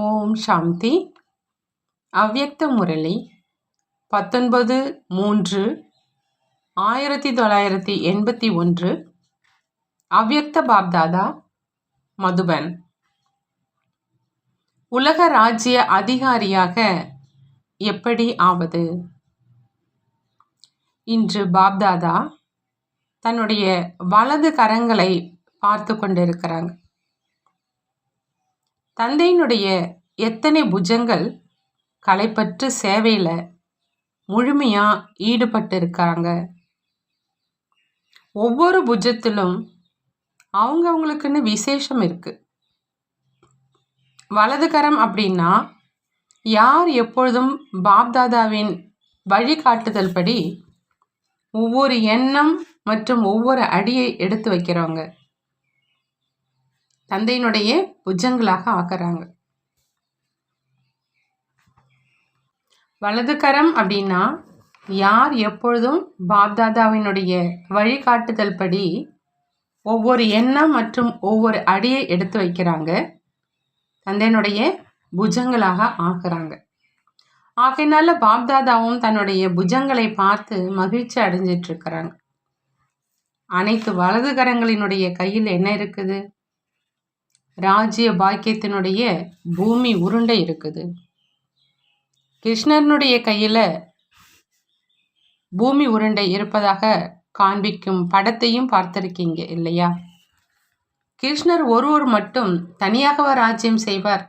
ஓம் சாந்தி. அவ்யக்த முரளி. பத்தொன்பது மூன்று ஆயிரத்தி தொள்ளாயிரத்தி எண்பத்தி ஒன்று. அவ்யக்த பாப்தாதா மதுபன். உலக ராஜ்ய அதிகாரியாக எப்படி ஆவது? இன்று பாப்தாதா தன்னுடைய வலது கரங்களை பார்த்து கொண்டிருக்கிறாங்க. தந்தையினுடைய எத்தனை புஜங்கள் களைப்பற்று சேவையில் முழுமையாக ஈடுபட்டு இருக்காங்க ஒவ்வொரு புஜத்திலும் அவங்கவுங்களுக்குன்னு விசேஷம் இருக்குது வலதுகரம் அப்படின்னா யார் எப்பொழுதும் பாப்தாதாவின் வழிகாட்டுதல் படி ஒவ்வொரு எண்ணம் மற்றும் ஒவ்வொரு அடியை எடுத்து வைக்கிறவங்க. தந்தையினுடைய புஜங்களாக ஆக்குறாங்க. வலது கரம் அப்படின்னா யார் எப்பொழுதும் பாப்தாதாவினுடைய வழிகாட்டுதல் படி ஒவ்வொரு எண்ணம் மற்றும் ஒவ்வொரு அடியை எடுத்து வைக்கிறாங்க. தந்தையினுடைய புஜங்களாக ஆக்குறாங்க. ஆகையினால பாப்தாதாவும் தன்னுடைய புஜங்களை பார்த்து மகிழ்ச்சி அடைஞ்சிட்டு இருக்கிறாங்க. அனைத்து வலது கரங்களினுடைய கையில் என்ன இருக்குது? ராஜ்ய பாக்கியத்தினுடைய பூமி உருண்டை இருக்குது. கிருஷ்ணனுடைய கையில் பூமி உருண்டை இருப்பதாக காண்பிக்கும் படத்தையும் பார்த்திருக்கீங்க இல்லையா? கிருஷ்ணர் ஒருவர் மட்டும் தனியாகவா ராஜ்யம் செய்வார்.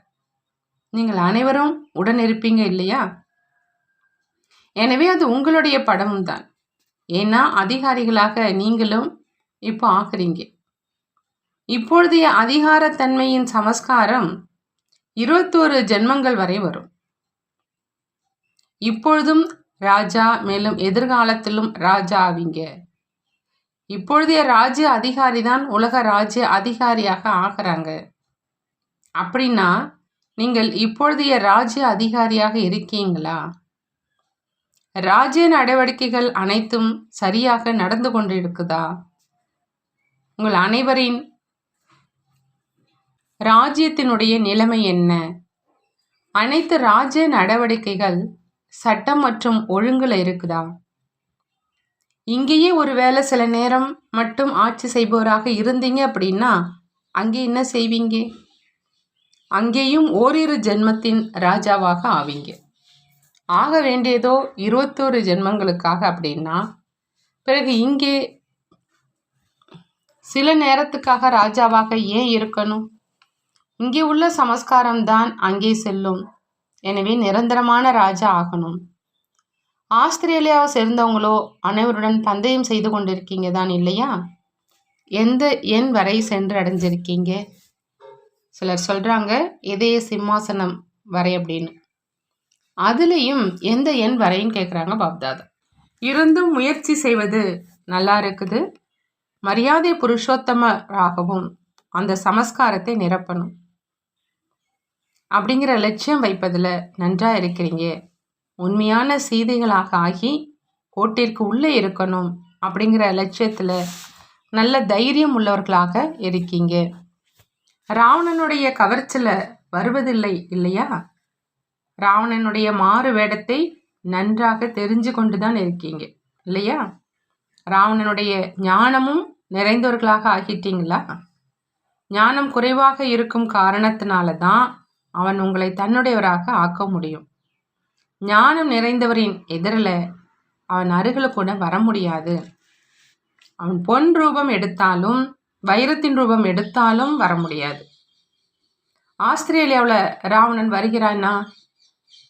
நீங்கள் அனைவரும் உடன் இருப்பீங்க இல்லையா? எனவே அது உங்களுடைய படமும் தான் ஏன்னா அதிகாரிகளாக நீங்களும் இப்போ ஆக்குறீங்க இப்பொழுதைய அதிகாரத்தன்மையின் சமஸ்காரம் இருபத்தோரு ஜென்மங்கள் வரை வரும். இப்பொழுதும் ராஜா மேலும் எதிர்காலத்திலும் ராஜா ஆவீங்க. இப்பொழுதைய ராஜ்ய அதிகாரி தான் உலக ராஜ்ய அதிகாரியாக ஆகிறாங்க. அப்படின்னா நீங்கள் இப்பொழுதைய ராஜ்ய அதிகாரியாக இருக்கீங்களா? ராஜ்ய நடவடிக்கைகள் அனைத்தும் சரியாக நடந்து கொண்டு இருக்குதா உங்கள் அனைவரின் ராஜ்யத்தினுடைய நிலைமை என்ன? அனைத்து ராஜ்ய நடவடிக்கைகள் சட்டம் மற்றும் ஒழுங்குல இருக்குதா? இங்கேயே ஒரு வேளை சில நேரம் மட்டும் ஆட்சி செய்பவராக இருந்தீங்க அப்படின்னா அங்கே என்ன செய்வீங்க? அங்கேயும் ஓரிரு ஜென்மத்தின் ராஜாவாக ஆவீங்க. ஆக வேண்டியதோ இருபத்தோரு ஜென்மங்களுக்காக அப்படின்னா பிறகு இங்கே சில நேரத்துக்காக ராஜாவாக ஏன் இருக்கணும்? இங்கே உள்ள சமஸ்காரம் தான் அங்கே செல்லும். எனவே நிரந்தரமான ராஜா ஆகணும். ஆஸ்திரேலியாவை சேர்ந்தவங்களோ அனைவருடன் பந்தயம் செய்து கொண்டிருக்கீங்க தான் இல்லையா? எந்த எண் வரை சென்று அடைஞ்சிருக்கீங்க? சிலர் சொல்கிறாங்க இதய சிம்மாசனம் வரை அப்படின்னு. அதுலேயும் எந்த எண் வரைன்னு கேட்குறாங்க பாப்தாதா. இருந்தும் முயற்சி செய்வது நல்லா இருக்குது. மரியாதை புருஷோத்தமராகவும் அந்த சமஸ்காரத்தை நிரப்பணும். அப்படிங்கிற லட்சியம் வைப்பதில் நன்றாக இருக்கிறீங்க. உண்மையான சீதைகளாக ஆகி கோட்டிற்கு உள்ளே இருக்கணும் அப்படிங்கிற லட்சியத்தில் நல்ல தைரியம் உள்ளவர்களாக இருக்கீங்க. ராவணனுடைய கவர்ச்சியில் வருவதில்லை இல்லையா? ராவணனுடைய மாறு வேடத்தை நன்றாக தெரிஞ்சு கொண்டு தான் இருக்கீங்க இல்லையா? ராவணனுடைய ஞானமும் நிறைந்தவர்களாக ஆகிட்டீங்களா? ஞானம் குறைவாக இருக்கும் காரணத்தினால தான் அவன் உங்களை தன்னுடையவராக ஆக்க முடியும். ஞானம் நிறைந்தவரின் எதிரில் அவன் அருகில் கூட வர முடியாது. அவன் பொன் ரூபம் எடுத்தாலும் வைரத்தின் ரூபம் எடுத்தாலும் வர முடியாது. ஆஸ்திரேலியாவில் ராவணன் வருகிறான்னா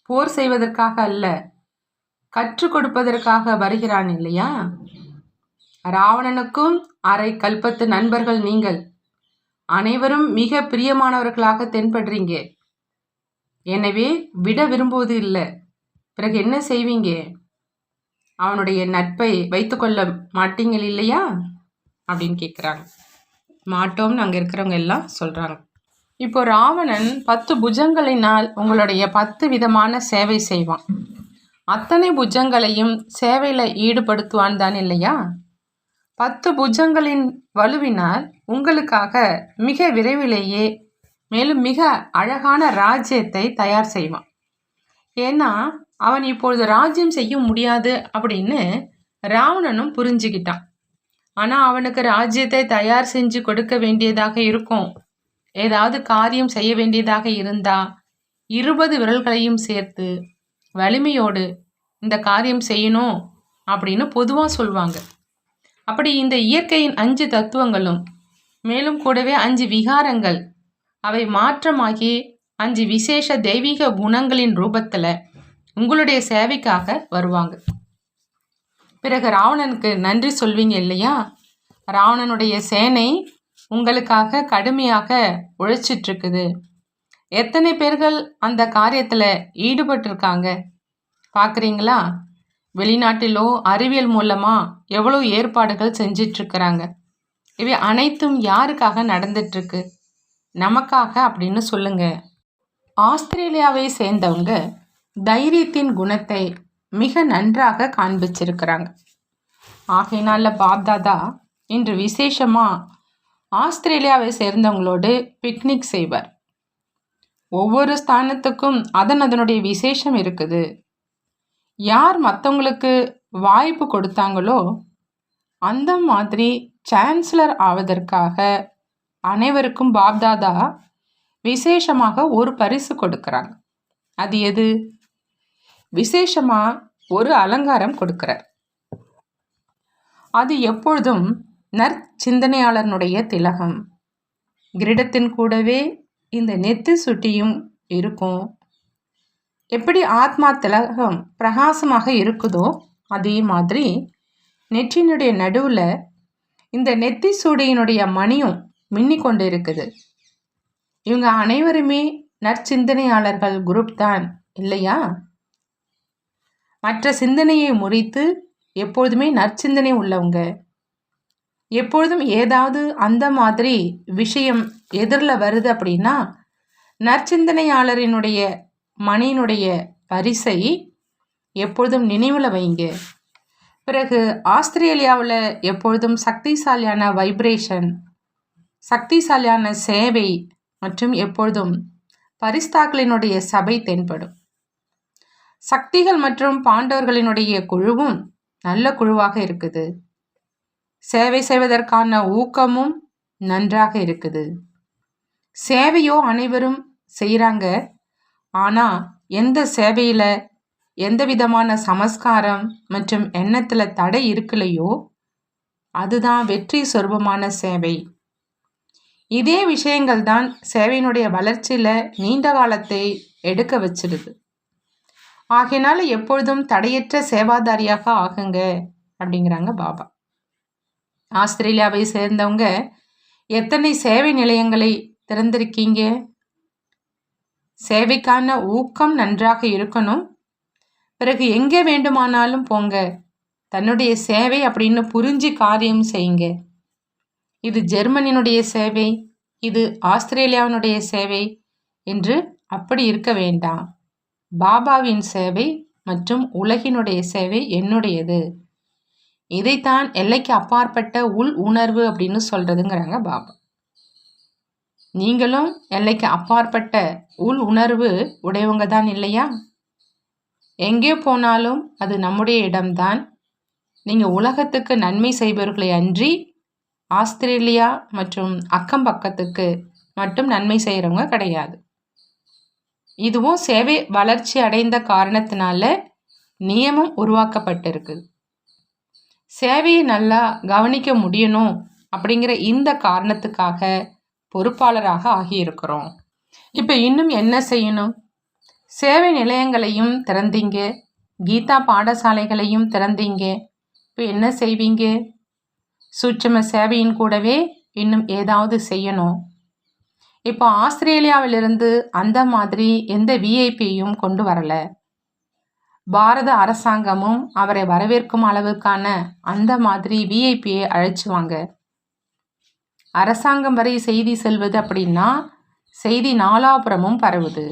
போர் செய்வதற்காக அல்ல கற்றுக் கொடுப்பதற்காக வருகிறான் இல்லையா? ராவணனுக்கும் அரை கல்பத்து நண்பர்கள் நீங்கள். அனைவரும் மிக பிரியமானவர்களாக தென்படுறீங்க. எனவே விட விரும்புவது இல்லை. பிறகு என்ன செய்வீங்க? அவனுடைய நட்பை வைத்துக்கொள்ள மாட்டீங்கள் இல்லையா? அப்படின்னு கேட்குறாங்க மாட்டோம்னு அங்கே இருக்கிறவங்க எல்லாம் சொல்கிறாங்க இப்போ ராவணன் பத்து புஜங்களினால் உங்களுடைய பத்து விதமான சேவை செய்வான். அத்தனை புஜங்களையும் சேவையில் ஈடுபடுத்துவான் தான் இல்லையா? பத்து புஜங்களின் வலுவினால் உங்களுக்காக மிக விரைவிலேயே மேலும் மிக அழகான ராஜ்யத்தை தயார் செய்வான். ஏன்னா அவன் இப்பொழுது ராஜ்யம் செய்ய முடியாது அப்படின்னு ராவணனும் புரிஞ்சுக்கிட்டான். ஆனால் அவனுக்கு ராஜ்யத்தை தயார் செஞ்சு கொடுக்க வேண்டியதாக இருக்கும். ஏதாவது காரியம் செய்ய வேண்டியதாக இருந்தா இருபது விரல்களையும் சேர்த்து வலிமையோடு இந்த காரியம் செய்யணும் அப்படின்னு பொதுவாக சொல்லுவாங்க அப்படி இந்த இயற்கையின் அஞ்சு தத்துவங்களும் மேலும் கூடவே அஞ்சு விகாரங்கள் அவை மாற்றமாகி அஞ்சு விசேஷ தெய்வீக குணங்களின் ரூபத்தில் உங்களுடைய சேவைக்காக வருவாங்க. பிறகு ராவணனுக்கு நன்றி சொல்வீங்க இல்லையா? ராவணனுடைய சேனை உங்களுக்காக கடுமையாக உழைச்சிட்ருக்குது. எத்தனை பேர்கள் அந்த காரியத்தில் ஈடுபட்டிருக்காங்க பார்க்குறீங்களா வெளிநாட்டிலோ அறிவியல் மூலமாக எவ்வளோ ஏற்பாடுகள் செஞ்சிட்ருக்கிறாங்க. இவை அனைத்தும் யாருக்காக நடந்துட்டுருக்கு நமக்காக அப்படின்னு சொல்லுங்க. ஆஸ்திரேலியாவை சேர்ந்தவங்க தைரியத்தின் குணத்தை மிக நன்றாக காண்பிச்சிருக்கிறாங்க. ஆகையினால பாப்தாதா இன்று விசேஷமாக ஆஸ்திரேலியாவை சேர்ந்தவங்களோடு பிக்னிக் செய்வார். ஒவ்வொரு ஸ்தானத்துக்கும் அதன் அதனுடைய விசேஷம் இருக்குது. யார் மற்றவங்களுக்கு வாய்ப்பு கொடுத்தாங்களோ அந்த மாதிரி சான்சலர் ஆவதற்காக அனைவருக்கும் பாப்தாதா விசேஷமாக ஒரு பரிசு கொடுக்குறாங்க. அது எது? விசேஷமாக ஒரு அலங்காரம் கொடுக்குறார். அது எப்பொழுதும் நற்சிந்தனையாளனுடைய திலகம். கிரீடத்தின் கூடவே இந்த நெத்து சுட்டியும் இருக்கும். எப்படி ஆத்மா திலகம் பிரகாசமாக இருக்குதோ அதே மாதிரி நெற்றினுடைய நடுவில் இந்த நெத்தி சூடியினுடைய மணியும் மின்னி கொண்டு இருக்குது இவங்க அனைவருமே நற்சிந்தனையாளர்கள் குரூப் தான் இல்லையா? மற்ற சிந்தனையை முறித்து எப்பொழுதுமே நற்சிந்தனை உள்ளவங்க. எப்பொழுதும் ஏதாவது அந்த மாதிரி விஷயம் எதிரில் வருது அப்படின்னா நற்சிந்தனையாளரினுடைய மணியினுடைய பரிசை எப்பொழுதும் நினைவில் வைங்க. பிறகு ஆஸ்திரேலியாவில் எப்பொழுதும் சக்திசாலியான வைப்ரேஷன் சக்திசாலியான சேவை மற்றும் எப்பொழுதும் பரிஸ்தாக்களினுடைய சபை தென்படும். சக்திகள் மற்றும் பாண்டவர்களினுடைய குழுவும் நல்ல குழுவாக இருக்குது. சேவை செய்வதற்கான ஊக்கமும் நன்றாக இருக்குது. சேவையோ அனைவரும் செய்கிறாங்க ஆனால் எந்த சேவையில் எந்த விதமான சமஸ்காரம் மற்றும் எண்ணத்தில் தடை இருக்கலையோ அதுதான் வெற்றி சொருபமான சேவை. இதே விஷயங்கள் தான் சேவையினுடைய வளர்ச்சியில் நீண்ட காலத்தை எடுக்க வச்சிடுது ஆகையினால எப்பொழுதும் தடையற்ற சேவாதாரியாக ஆகுங்க அப்படிங்கிறாங்க பாபா. ஆஸ்திரேலியாவை சேர்ந்தவங்க எத்தனை சேவை நிலையங்களை திறந்திருக்கீங்க? சேவைக்கான ஊக்கம் நன்றாக இருக்கணும். பிறகு எங்கே வேண்டுமானாலும் போங்க. தன்னுடைய சேவை அப்படின்னு புரிஞ்சு காரியம் செய்யுங்க. இது ஜெர்மனியினுடைய சேவை இது ஆஸ்திரேலியாவினுடைய சேவை என்று அப்படி இருக்க வேண்டாம். பாபாவின் சேவை மற்றும் உலகினுடைய சேவை என்னுடையது. இதைத்தான் எல்லைக்கு அப்பாற்பட்ட உள் உணர்வு அப்படின்னு சொல்கிறதுங்கிறாங்க பாபா. நீங்களும் எல்லைக்கு அப்பாற்பட்ட உள் உணர்வு உடையவங்க தான் இல்லையா? எங்கே போனாலும் அது நம்முடைய இடம்தான். நீங்கள் உலகத்துக்கு நன்மை செய்பவர்களை அன்றி ஆஸ்திரேலியா மற்றும் அக்கம் பக்கத்துக்கு மட்டும் நன்மை செய்கிறவங்க கிடையாது. இதுவும் சேவை வளர்ச்சி அடைந்த காரணத்தினால நியமம் உருவாக்கப்பட்டிருக்குது. சேவையை நல்லா கவனிக்க முடியணும் அப்படிங்கிற இந்த காரணத்துக்காக பொறுப்பாளராக ஆகியிருக்கிறோம். இப்போ இன்னும் என்ன செய்யணும்? சேவை நிலையங்களையும் திறந்தீங்க. கீதா பாடசாலைகளையும் திறந்தீங்க. இப்போ என்ன செய்வீங்க? சூட்சம சேவையின் கூடவே இன்னும் ஏதாவது செய்யணும். இப்போ ஆஸ்திரேலியாவிலிருந்து அந்த மாதிரி எந்த விஐபியும் கொண்டு வரலை. பாரத அரசாங்கமும் அவரை வரவேற்கும் அளவுக்கான அந்த மாதிரி விஐபியை அழைச்சுவாங்க. அரசாங்கம் வரை செய்தி செல்வது அப்படின்னா செய்தி நாலாபுரமும் பரவுது.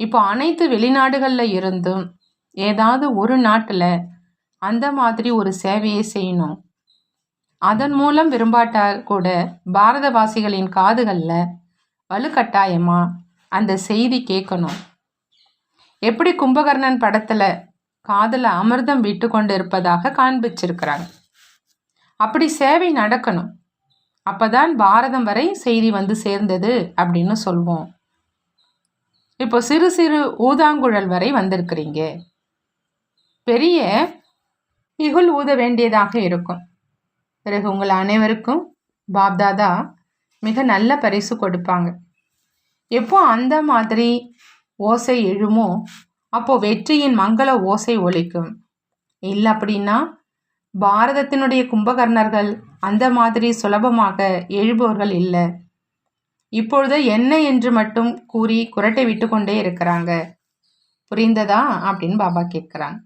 இப்போ அனைத்து வெளிநாடுகளில் இருந்தும் ஏதாவது ஒரு நாட்டில் அந்த மாதிரி ஒரு சேவையை செய்யணும். அதன் மூலம் விரும்பாட்டால் கூட பாரதவாசிகளின் காதுகளில் வலுக்கட்டாயமா அந்த செய்தி கேட்கணும் எப்படி கும்பகர்ணன் படத்தில் காதில் அமிர்தம் விட்டு கொண்டு இருப்பதாக காண்பிச்சிருக்கிறாங்க அப்படி சேவை நடக்கணும். அப்போதான் பாரதம் வரை செய்தி வந்து சேர்ந்தது அப்படின்னு சொல்வோம். இப்போ சிறு சிறு ஊதாங்குழல் வரை வந்திருக்கிறீங்க. பெரிய இகுல் ஊத வேண்டியதாக இருக்கும். பிறகு உங்கள் அனைவருக்கும் பாப்தாதா மிக நல்ல பரிசு கொடுப்பாங்க. எப்போ அந்த மாதிரி ஓசை எழுமோ அப்போ வெற்றியின் மங்கள ஓசை ஒலிக்கும். இல்லை அப்படின்னா பாரதத்தினுடைய கும்பகர்ணர்கள் அந்த மாதிரி சுலபமாக எழுபவர்கள் இல்லை. இப்பொழுது என்ன என்று மட்டும் கூறி குரட்டை விட்டு கொண்டே இருக்கிறாங்க. புரிந்ததா? அப்படின்னு பாபா கேட்குறாங்க.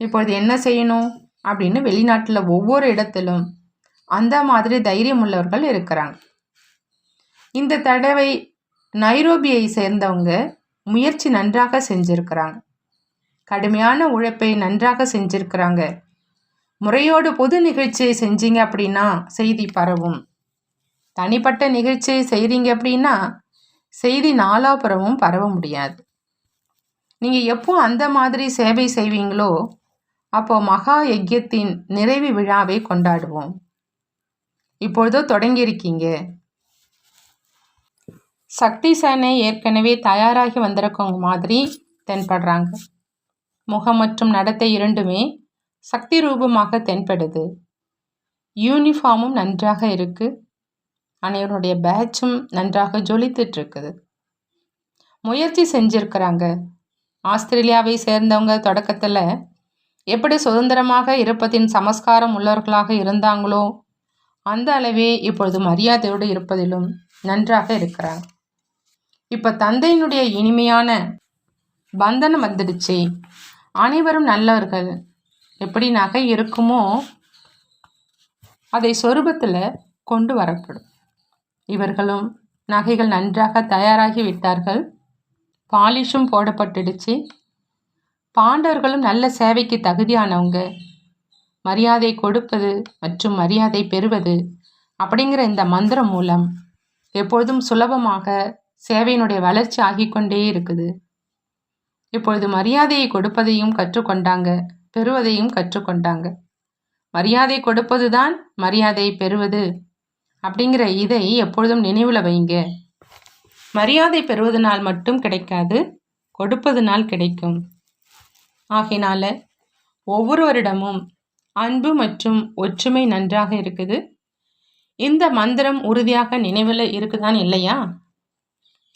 இப்பொழுது என்ன செய்யணும்? அப்படின்னு வெளிநாட்டில் ஒவ்வொரு இடத்திலும் அந்த மாதிரி தைரியம் உள்ளவர்கள் இருக்கிறாங்க. இந்த தடவை நைரோபியை சேர்ந்தவங்க முயற்சி நன்றாக செஞ்சிருக்கிறாங்க. கடுமையான உழைப்பை நன்றாக செஞ்சிருக்கிறாங்க. முறையோடு பொது நிகழ்ச்சியை செஞ்சீங்க அப்படின்னா செய்தி பரவும். தனிப்பட்ட நிகழ்ச்சியை செய்கிறீங்க அப்படின்னா செய்தி நாலாபுறமும் பரவ முடியாது. நீங்கள் எப்போ அந்த மாதிரி சேவை செய்வீங்களோ அப்போ மகா யஜ்யத்தின் நிறைவு விழாவை கொண்டாடுவோம். இப்பொழுதோ தொடங்கியிருக்கீங்க. சக்தி சேனை ஏற்கனவே தயாராகி வந்திருக்கவங்க மாதிரி தென்படுறாங்க. முகம் மற்றும் நடத்தை இரண்டுமே சக்தி ரூபமாக தென்படுது. யூனிஃபார்மும் நன்றாக இருக்குது அனைவருடைய பேட்சும் நன்றாக ஜொலித்துட்டு இருக்குது முயற்சி செஞ்சுருக்கிறாங்க. ஆஸ்திரேலியாவை சேர்ந்தவங்க தொடக்கத்தில் எப்படி சுதந்திரமாக இருப்பதின் சமஸ்காரம் உள்ளவர்களாக இருந்தாங்களோ அந்த அளவே இப்பொழுது மரியாதையோடு இருப்பதிலும் நன்றாக இருக்கிறார். இப்போ தந்தையினுடைய இனிமையான பந்தனம் வந்துடுச்சு. அனைவரும் நல்லவர்கள். எப்படி நகை இருக்குமோ அதை சொரூபத்தில் கொண்டு வரப்படும். இவர்களும் நகைகள் நன்றாக தயாராகி விட்டார்கள். பாலிஷும் போடப்பட்டுடுச்சு. பாண்டவர்களும் நல்ல சேவைக்கு தகுதியானவங்க. மரியாதை கொடுப்பது மற்றும் மரியாதை பெறுவது அப்படிங்கிற இந்த மந்திரம் மூலம் எப்பொழுதும் சுலபமாக சேவையினுடைய வளர்ச்சி ஆகிக்கொண்டே இருக்குது. இப்பொழுது மரியாதையை கொடுப்பதையும் கற்றுக்கொண்டாங்க பெறுவதையும் கற்றுக்கொண்டாங்க. மரியாதை கொடுப்பது தான் மரியாதை பெறுவது அப்படிங்கிற இதை எப்பொழுதும் நினைவில் வைங்க. மரியாதை பெறுவதனால் மட்டும் கிடைக்காது கொடுப்பதனால் கிடைக்கும். ஆகையினால ஒவ்வொருவரிடமும் அன்பு மற்றும் ஒற்றுமை நன்றாக இருக்குது. இந்த மந்திரம் உறுதியாக நினைவில் இருக்குதான் இல்லையா?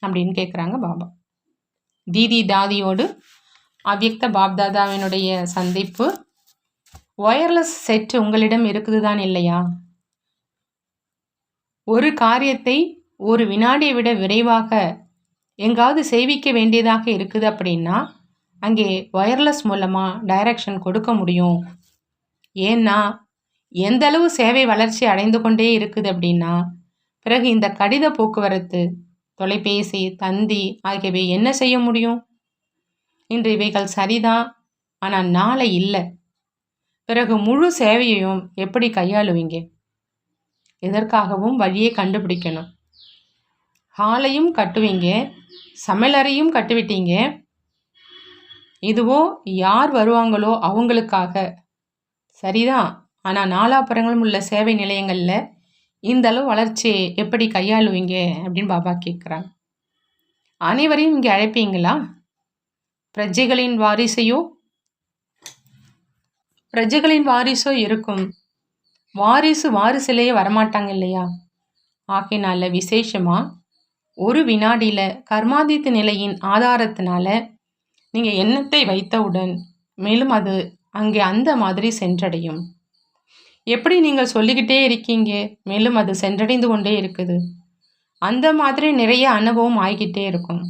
அப்படின்னு கேட்குறாங்க பாபா. தீதி தாதியோடு அவ்யக்த பாப்தாதாவினுடைய சந்திப்பு ஒயர்லெஸ் செட் உங்களிடம் இருக்குது தான் இல்லையா? ஒரு காரியத்தை ஒரு வினாடியை விட விரைவாக எங்காவது செய்விக்க வேண்டியதாக இருக்குது அப்படின்னா அங்கே ஒயர்லெஸ் மூலமாக டைரக்ஷன் கொடுக்க முடியும். ஏன்னா எந்த அளவு சேவை வளர்ச்சி அடைந்து கொண்டே இருக்குது அப்படின்னா பிறகு இந்த கடித போக்குவரத்து தொலைபேசி தந்தி ஆகியவை என்ன செய்ய முடியும்? இன்று இவைகள் சரிதான் ஆனால் நாளை இல்லை. பிறகு முழு சேவையையும் எப்படி கையாளுவீங்க? எதற்காகவும் வழியை கண்டுபிடிக்கணும். ஹாலையும் கட்டுவீங்க சமையலறையும் கட்டுவிட்டீங்க இதுவோ யார் வருவாங்களோ அவங்களுக்காக. சரிதான் ஆனால் நாலாப்புறங்களும் உள்ள சேவை நிலையங்களில் இந்த அளவு வளர்ச்சியை எப்படி கையாளுவீங்க அப்படின்னு பாபா கேட்குறாங்க அனைவரையும் இங்கே அழைப்பீங்களா? பிரஜைகளின் வாரிசையோ? பிரஜைகளின் வாரிசோ இருக்கும். வாரிசு வாரிசிலேயே வரமாட்டாங்க இல்லையா? ஆகையினால விசேஷமாக ஒரு வினாடியில் கர்மாதித்த நிலையின் ஆதாரத்தினால நீங்கள் எண்ணத்தை வைத்தவுடன் மேலும் அது அங்கே அந்த மாதிரி சென்றடையும். எப்படி நீங்கள் சொல்லிக்கிட்டே இருக்கீங்க? மேலும் அது சென்றடைந்து கொண்டே இருக்குது. அந்த மாதிரி நிறைய அனுபவம் ஆகிக்கிட்டே இருக்கும்.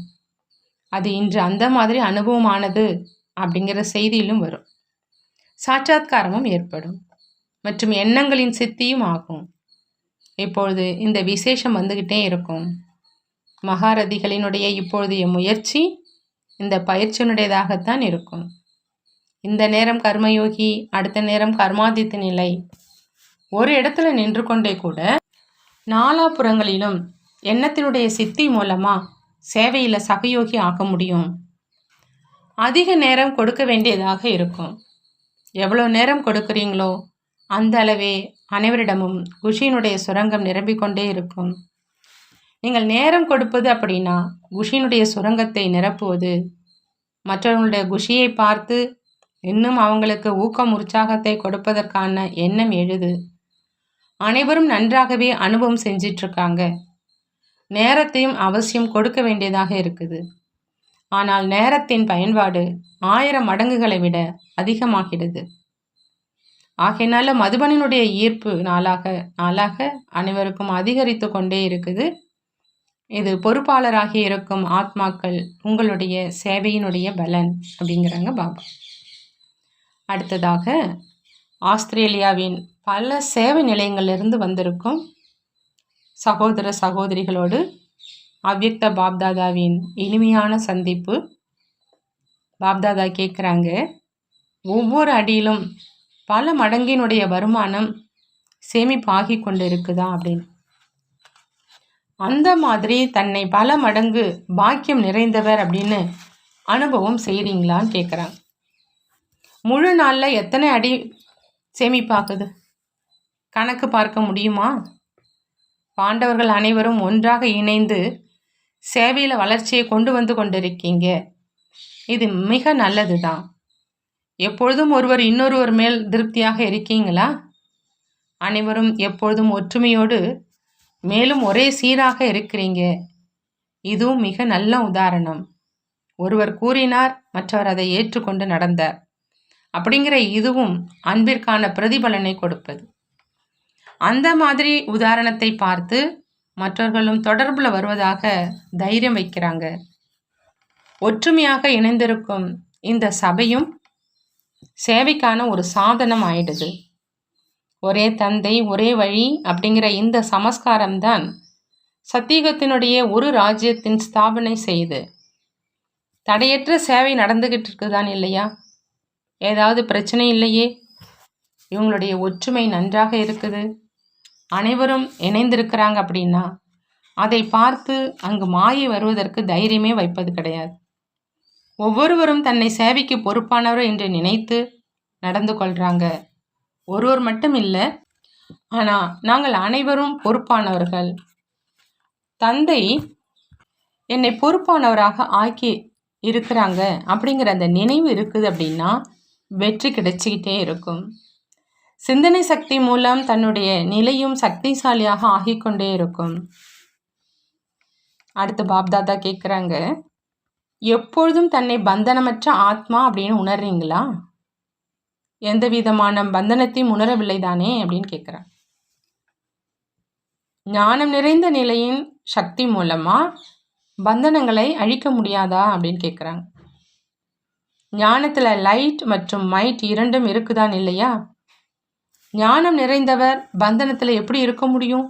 அது இன்று அந்த மாதிரி அனுபவமானது அப்படிங்கிற செய்தியிலும் வரும். சாட்சாத்காரமும் ஏற்படும். மற்றும் எண்ணங்களின் சித்தியும் ஆகும். இப்பொழுது இந்த விசேஷம் வந்துக்கிட்டே இருக்கும். மகாரதிகளினுடைய இப்பொழுதைய முயற்சி இந்த பயிற்சியினுடையதாகத்தான் இருக்கும். இந்த நேரம் கர்மயோகி அடுத்த நேரம் கர்மாதித்த நிலை. ஒரு இடத்துல நின்று கொண்டே கூட நாலாபுறங்களிலும் எண்ணத்தினுடைய சித்தி மூலமாக சேவையில் சகயோகி ஆக்க முடியும். அதிக நேரம் கொடுக்க வேண்டியதாக இருக்கும். எவ்வளோ நேரம் கொடுக்குறீங்களோ அந்த அளவே அனைவரிடமும் குஷியினுடைய சுரங்கம் நிரம்பிக்கொண்டே இருக்கும். நீங்கள் நேரம் கொடுப்பது அப்படின்னா குஷியினுடைய சுரங்கத்தை நிரப்புவது. மற்றவர்களுடைய குஷியை பார்த்து இன்னும் அவங்களுக்கு ஊக்கம் உற்சாகத்தை கொடுப்பதற்கான எண்ணம் எழுது. அனைவரும் நன்றாகவே அனுபவம் செஞ்சிட்ருக்காங்க. நேரத்தையும் அவசியம் கொடுக்க வேண்டியதாக இருக்குது. ஆனால் நேரத்தின் பயன்பாடு ஆயிரம் மடங்குகளை விட அதிகமாகிறது. ஆகையினால மதுபனினுடைய ஈர்ப்பு நாளாக நாளாக அனைவருக்கும் அதிகரித்து கொண்டே இருக்குது. இது பொறுப்பாளராகி இருக்கும் ஆத்மாக்கள் உங்களுடைய சேவையினுடைய பலன் அப்படிங்கிறாங்க பாபா. அடுத்ததாக ஆஸ்திரேலியாவின் பல சேவை நிலையங்களிலிருந்து வந்திருக்கும் சகோதர சகோதரிகளோடு அவ்யக்த பாப்தாதாவின் இனிமையான சந்திப்பு. பாப்தாதா கேட்குறாங்க ஒவ்வொரு அடியிலும் பல மடங்கினுடைய வருமானம் சேமிப்பாகி கொண்டு இருக்குதா அப்படின்னு. அந்த மாதிரி தன்னை பல மடங்கு பாக்கியம் நிறைந்தவர் அப்படின்னு அனுபவம் செய்கிறீங்களான்னு கேட்குறாங்க முழு நாளில் எத்தனை அடி சேமிப்பாக்குது? கணக்கு பார்க்க முடியுமா? பாண்டவர்கள் அனைவரும் ஒன்றாக இணைந்து சேவையில் வளர்ச்சியை கொண்டு வந்து கொண்டிருக்கீங்க. இது மிக நல்லது தான் எப்பொழுதும் ஒருவர் இன்னொருவர் மேல் திருப்தியாக இருக்கீங்களா? அனைவரும் எப்பொழுதும் ஒற்றுமையோடு மேலும் ஒரே சீராக இருக்கிறீங்க. இதுவும் மிக நல்ல உதாரணம். ஒருவர் கூறினார் மற்றவர் அதை ஏற்றுக்கொண்டு நடந்தார். அப்படிங்கிற இதுவும் அன்பிற்கான பிரதிபலனை கொடுப்பது. அந்த மாதிரி உதாரணத்தை பார்த்து மற்றவர்களும் தொடர்பில் வருவதாக தைரியம் வைக்கிறாங்க. ஒற்றுமையாக இணைந்திருக்கும் இந்த சபையும் சேவைக்கான ஒரு சாதனம் ஆயிடுது. ஒரே தந்தை ஒரே வழி அப்படிங்கிற இந்த சமஸ்காரம்தான் சத்தியுகத்தினுடைய ஒரு ராஜ்யத்தின் ஸ்தாபனை செய்து. தடையற்ற சேவை நடந்துகிட்டு இருக்குதான் இல்லையா? ஏதாவது பிரச்சனை இல்லையே? இவங்களுடைய ஒற்றுமை நன்றாக இருக்குது. அனைவரும் இணைந்திருக்கிறாங்க அப்படின்னா அதை பார்த்து அங்கு மாயை வருவதற்கு தைரியமே வைப்பது கிடையாது. ஒவ்வொருவரும் தன்னை சேவைக்கு பொறுப்பானவர் என்று நினைத்து நடந்து கொள்கிறாங்க ஒருவர் மட்டும் இல்லை ஆனால் நாங்கள் அனைவரும் பொறுப்பானவர்கள். தந்தை என்னை பொறுப்பானவராக ஆக்கி இருக்கிறாங்க அப்படிங்கிற அந்த நினைவு இருக்குது அப்படின்னா வெற்றி கிடைச்சிக்கிட்டே இருக்கும். சிந்தனை சக்தி மூலம் தன்னுடைய நிலையும் சக்திசாலியாக ஆகிக்கொண்டே இருக்கும். அடுத்து பாப்தாதா கேட்குறாங்க எப்பொழுதும் தன்னை பந்தனமற்ற ஆத்மா அப்படின்னு உணர்றீங்களா? எந்த விதமான பந்தனத்தையும் உணரவில்லை தானே அப்படின்னு கேட்குறான் ஞானம் நிறைந்த நிலையின் சக்தி மூலமாக பந்தனங்களை அழிக்க முடியாதா அப்படின்னு கேட்குறாங்க ஞானத்தில் லைட் மற்றும் மைட் இரண்டும் இருக்குதான் இல்லையா? ஞானம் நிறைந்தவர் பந்தனத்தில் எப்படி இருக்க முடியும்?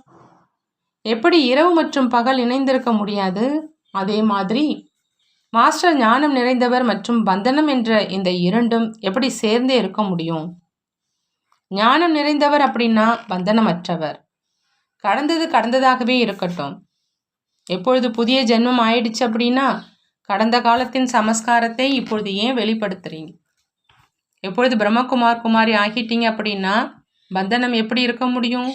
எப்படி இரவு மற்றும் பகல் இணைந்திருக்க முடியாது? அதே மாதிரி மாஸ்டர் ஞானம் நிறைந்தவர் மற்றும் பந்தனம் என்ற இந்த இரண்டும் எப்படி சேர்ந்தே இருக்க முடியும்? ஞானம் நிறைந்தவர் அப்படின்னா பந்தனமற்றவர் கடந்தது கடந்ததாகவே இருக்கட்டும். எப்பொழுது புதிய ஜென்மம் ஆயிடுச்சு அப்படின்னா கடந்த காலத்தின் சமஸ்காரத்தை இப்பொழுது ஏன் வெளிப்படுத்துறீங்க? எப்பொழுது பிரம்மகுமார் குமாரி ஆகிட்டீங்க அப்படின்னா பந்தனம் எப்படி இருக்க முடியும்?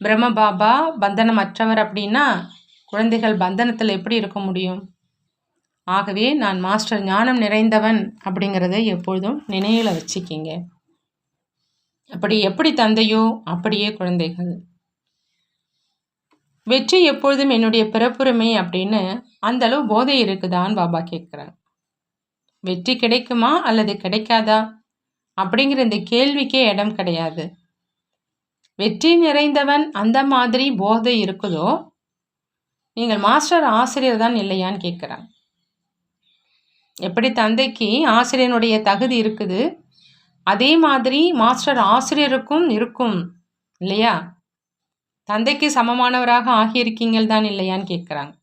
பிரம்ம பாபா பந்தனம் அற்றவர் அப்படின்னா குழந்தைகள் பந்தனத்தில் எப்படி இருக்க முடியும்? ஆகவே நான் மாஸ்டர் ஞானம் நிறைந்தவன் அப்படிங்கிறத எப்பொழுதும் நினைவில் வச்சுக்கிங்க. அப்படி எப்படி தந்தையோ அப்படியே குழந்தைகள். வெற்றி எப்பொழுதும் என்னுடைய பிறப்புரிமை அப்படின்னு அந்த அளவு போதை இருக்குதான்னு பாபா கேட்குறாங்க வெற்றி கிடைக்குமா அல்லது கிடைக்காதா? அப்படிங்கிற இந்த கேள்விக்கே இடம் கிடையாது. வெற்றி நிறைந்தவன் அந்த மாதிரி போதை இருக்குதோ? நீங்கள் மாஸ்டர் ஆசிரியர் தான் இல்லையான்னு கேட்குறாங்க எப்படி தந்தைக்கு ஆசிரியனுடைய தகுதி இருக்குது? அதே மாதிரி மாஸ்டர் ஆசிரியருக்கும் இருக்கும் இல்லையா? தந்தைக்கு சமமானவராக ஆகியிருக்கீங்கள் தான் இல்லையான்னு கேட்குறாங்க.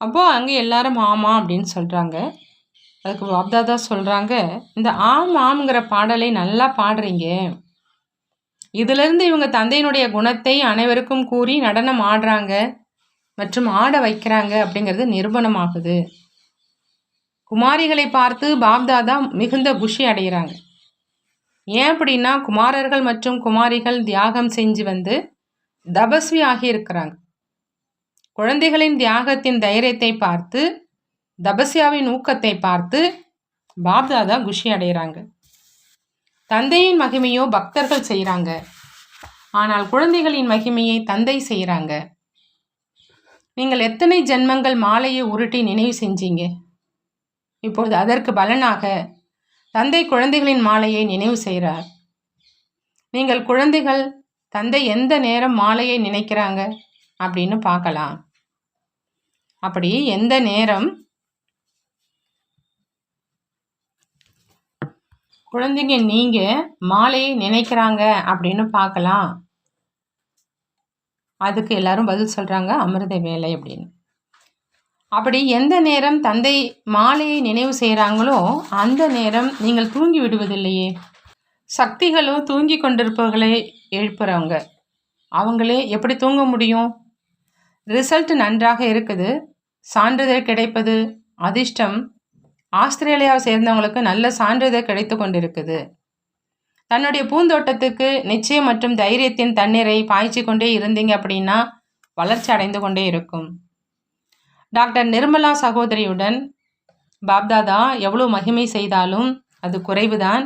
அப்போ அங்கே எல்லாரும் ஆமாம் அப்படின்னு சொல்கிறாங்க அதுக்கு பாப்தாதா சொல்கிறாங்க இந்த ஆம் ஆம்ங்கிற பாடலை நல்லா பாடுறீங்க. இதிலிருந்து இவங்க தந்தையினுடைய குணத்தை அனைவருக்கும் கூறி நடனம் ஆடுறாங்க. மற்றும் ஆட வைக்கிறாங்க அப்படிங்கிறது நிரூபணமாகுது குமாரிகளை பார்த்து பாப்தாதா மிகுந்த குஷி அடைகிறாங்க. ஏன் அப்படின்னா குமாரர்கள் மற்றும் குமாரிகள் தியாகம் செஞ்சு வந்து தபஸ்வி ஆகியிருக்கிறாங்க. குழந்தைகளின் தியாகத்தின் தைரியத்தை பார்த்து தபஸ்யாவின் ஊக்கத்தை பார்த்து பாப்தாதா குஷி அடைகிறாங்க. தந்தையின் மகிமையோ பக்தர்கள் செய்கிறாங்க. ஆனால் குழந்தைகளின் மகிமையை தந்தை செய்கிறாங்க. நீங்கள் எத்தனை ஜென்மங்கள் மாலையை உருட்டி நினைவு செஞ்சீங்க? இப்பொழுது அதற்கு பலனாக தந்தை குழந்தைகளின் மாலையை நினைவு செய்கிறார். நீங்கள் குழந்தைகள் தந்தை எந்த நேரம் மாலையை நினைக்கிறாங்க? அப்படின்னு பார்க்கலாம். அப்படி எந்த நேரம்? குழந்தைங்க நீங்கள் மாலையை நினைக்கிறாங்க அப்படின்னு பார்க்கலாம். அதுக்கு எல்லாரும் பதில் சொல்கிறாங்க அமிர்த வேலை அப்படின்னு. அப்படி எந்த நேரம் தந்தை மாலையை நினைவு செய்கிறாங்களோ அந்த நேரம் நீங்கள் தூங்கி விடுவதில்லையே. சக்திகளும் தூங்கி கொண்டிருப்பவர்களை எழுப்புறவங்க. அவங்களே எப்படி தூங்க முடியும்? ரிசல்ட் நன்றாக இருக்குது. சான்றிதழ் கிடைப்பது அதிர்ஷ்டம். ஆஸ்திரேலியாவை சேர்ந்தவங்களுக்கு நல்ல சான்றிதழ் கிடைத்து கொண்டிருக்குது. தன்னுடைய பூந்தோட்டத்துக்கு நிச்சயம் மற்றும் தைரியத்தின் தண்ணீரை பாய்ச்சி கொண்டே இருந்தீங்க அப்படின்னா வளர்ச்சி அடைந்து கொண்டே இருக்கும். டாக்டர் நிர்மலா சகோதரியுடன் பாப்தாதா எவ்வளோ மகிமை செய்தாலும் அது குறைவுதான்.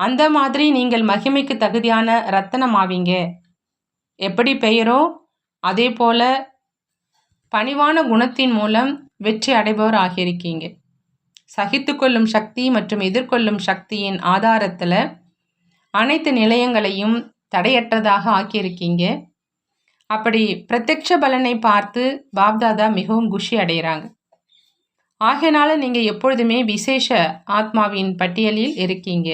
அந்த மாதிரி நீங்கள் மகிமைக்கு தகுதியான ரத்தனம் ஆவீங்க எப்படி பெயரோ அதே போல பணிவான குணத்தின் மூலம் வெற்றி அடைபவர் ஆகியிருக்கீங்க. சகித்து கொள்ளும் சக்தி மற்றும் எதிர்கொள்ளும் சக்தியின் ஆதாரத்தில் அனைத்து நிலையங்களையும் தடையற்றதாக ஆக்கியிருக்கீங்க. அப்படி பிரத்யக்ஷ பலனை பார்த்து பாப்தாதா மிகவும் குஷி அடைகிறாங்க. ஆகையினால நீங்கள் எப்பொழுதுமே விசேஷ ஆத்மாவின் பட்டியலில் இருக்கீங்க.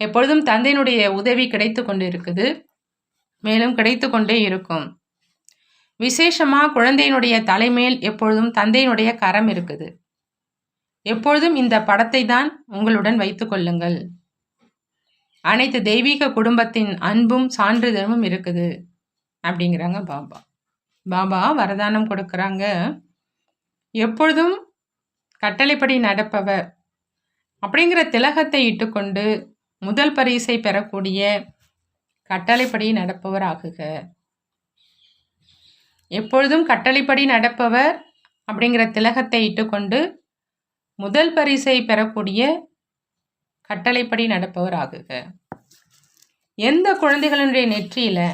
எப்பொழுதும் தந்தையினுடைய உதவி கிடைத்து கொண்டு இருக்குது மேலும் கிடைத்து கொண்டே இருக்கும். விசேஷமாக குழந்தையினுடைய தலைமேல் எப்பொழுதும் தந்தையினுடைய கரம் இருக்குது. எப்பொழுதும் இந்த படத்தை தான் உங்களுடன் வைத்து கொள்ளுங்கள். அனைத்து தெய்வீக குடும்பத்தின் அன்பும் சான்றிதழும் இருக்குது. அப்படிங்கிறாங்க பாபா. பாபா வரதானம் கொடுக்குறாங்க. எப்பொழுதும் கட்டளைப்படி நடப்பவர். அப்படிங்கிற திலகத்தை இட்டுக்கொண்டு முதல் பரிசை பெறக்கூடிய கட்டளைப்படி நடப்பவர் ஆகுக. எப்பொழுதும் கட்டளைப்படி நடப்பவர் அப்படிங்கிற திலகத்தை இட்டுக்கொண்டு முதல் பரிசை பெறக்கூடிய கட்டளைப்படி நடப்பவர் ஆகுக எந்த குழந்தைகளுடைய நெற்றியில்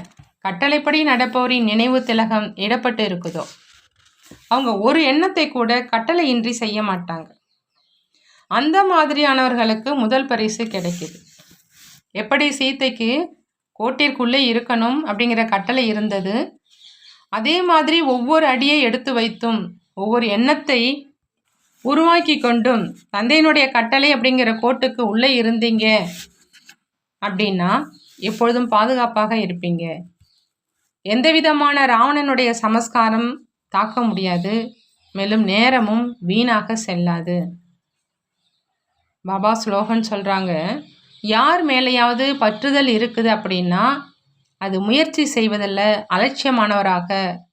கட்டளைப்படி நடப்பவரின் நினைவு திலகம் இடப்பட்டு இருக்குதோ அவங்க ஒரு எண்ணத்தை கூட கட்டளையின்றி செய்ய மாட்டாங்க. அந்த மாதிரியானவர்களுக்கு முதல் பரிசு கிடைக்குது. எப்படி சீத்தைக்கு கோட்டிற்குள்ளே இருக்கணும் அப்படிங்கிற கட்டளை இருந்தது அதே மாதிரி ஒவ்வொரு அடியை எடுத்து வைத்தும் ஒவ்வொரு எண்ணத்தை உருவாக்கி கொண்டும் தந்தையினுடைய கட்டளை அப்படிங்கிற கோட்டுக்கு உள்ளே இருந்தீங்க அப்படின்னா எப்பொழுதும் பாதுகாப்பாக இருப்பீங்க. எந்த விதமான ராவணனுடைய சமஸ்காரம் தாக்க முடியாது. மேலும் நேரமும் வீணாக செல்லாது. பாபா ஸ்லோகன் சொல்கிறாங்க யார் மேலேயாவது பற்றுதல் இருக்குது அப்படின்னா அது முயற்சி செய்வதில் அலட்சியமானவராக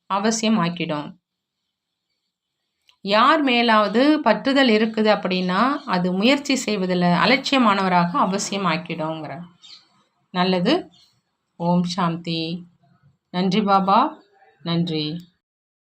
அவசியம் ஆக்கிடும் யார் மேலாவது பற்றுதல் இருக்குது அப்படின்னா அது முயற்சி செய்வதில் அலட்சியமானவராக அவசியம் ஆக்கிடுங்கிற நல்லது. ஓம் சாந்தி. நன்றி பாபா. நன்றி.